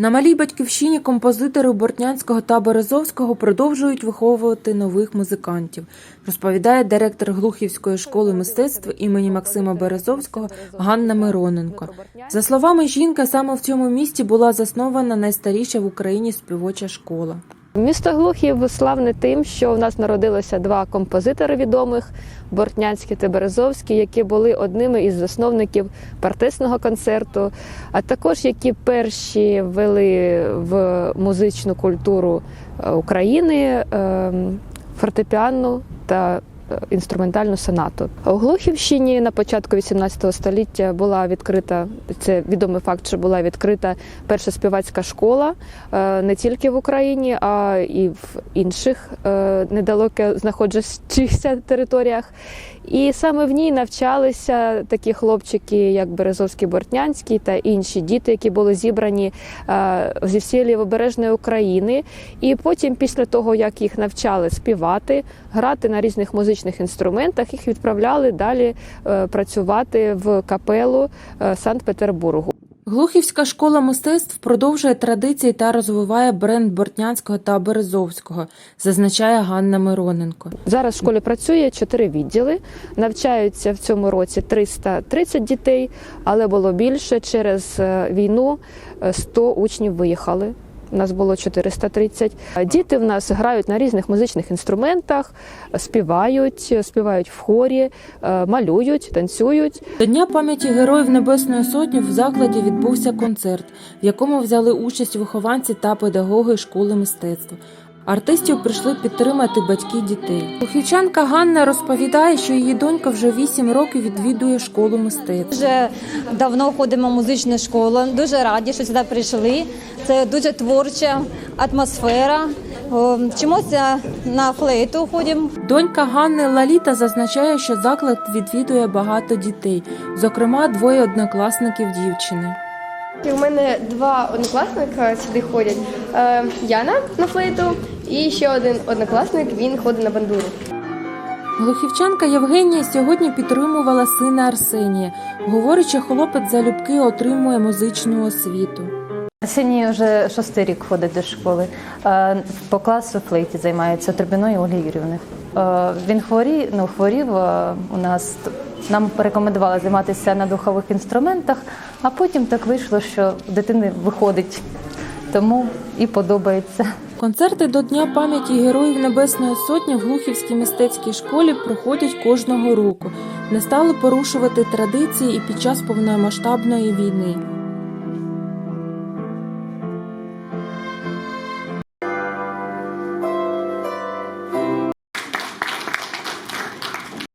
На малій батьківщині композитори Бортнянського та Березовського продовжують виховувати нових музикантів, розповідає директор Глухівської школи мистецтв імені Максима Березовського Ганна Мироненко. За словами жінки, саме в цьому місті була заснована найстаріша в Україні співоча школа. Місто Глухів славне тим, що в нас народилося два композитори відомих Бортнянський та Березовський, які були одними із засновників партесного концерту, а також які перші ввели в музичну культуру е, України фортепіану фортепіанну та інструментальну сонату. У Глухівщині на початку 18 століття була відкрита це відомий факт, що була відкрита перша співацька школа е, не тільки в Україні, а і в інших е, недалеко знаходжучихся територіях. І саме в ній навчалися такі хлопчики, як Березовський Бортнянський та інші діти, які були зібрані е, зі всієї лівобережної України. І потім, після того, як їх навчали співати, грати на різних музичних інструментах, їх відправляли далі е, працювати в капелу е, Санкт-Петербургу. Глухівська школа мистецтв продовжує традиції та розвиває бренд Бортнянського та Березовського, зазначає Ганна Мироненко. Зараз в школі працює чотири відділи. Навчаються в цьому році 330 дітей, але було більше через е, війну е, 100 учнів виїхали. У нас було 430. Діти в нас грають на різних музичних інструментах, співають, співають в хорі, е, малюють, танцюють. До Дня пам'яті Героїв Небесної Сотні в закладі відбувся концерт, в якому взяли участь вихованці та педагоги школи мистецтва. Артистів прийшли підтримати батьки дітей. Лухівчанка Ганна розповідає, що її донька вже 8 років відвідує школу мистецтв. Дуже давно ходимо в музичну школу. Дуже раді, що сюди прийшли. Це дуже творча атмосфера. Вчимося на флейту. Ходимо. Донька Ганни Лаліта зазначає, що заклад відвідує багато дітей, зокрема двоє однокласників дівчини. У мене два однокласника сюди ходять. Е, Яна на флейту і ще один однокласник, він ходить на бандуру. Глухівчанка Євгенія сьогодні підтримувала сина Арсенія. Говорить, що хлопець залюбки отримує музичну освіту. Арсеній вже шостий рік ходить до школи. Е, По класу флейті займається Трубіної Ольги Юрівни. Е, Він хворі, ну, хворів е, у нас. Нам порекомендували займатися на духових інструментах, а потім так вийшло, що дитини виходить, тому і подобається. Концерти до Дня пам'яті Героїв Небесної Сотні в Глухівській мистецькій школі проходять кожного року. Не стали порушувати традиції і під час повномасштабної війни.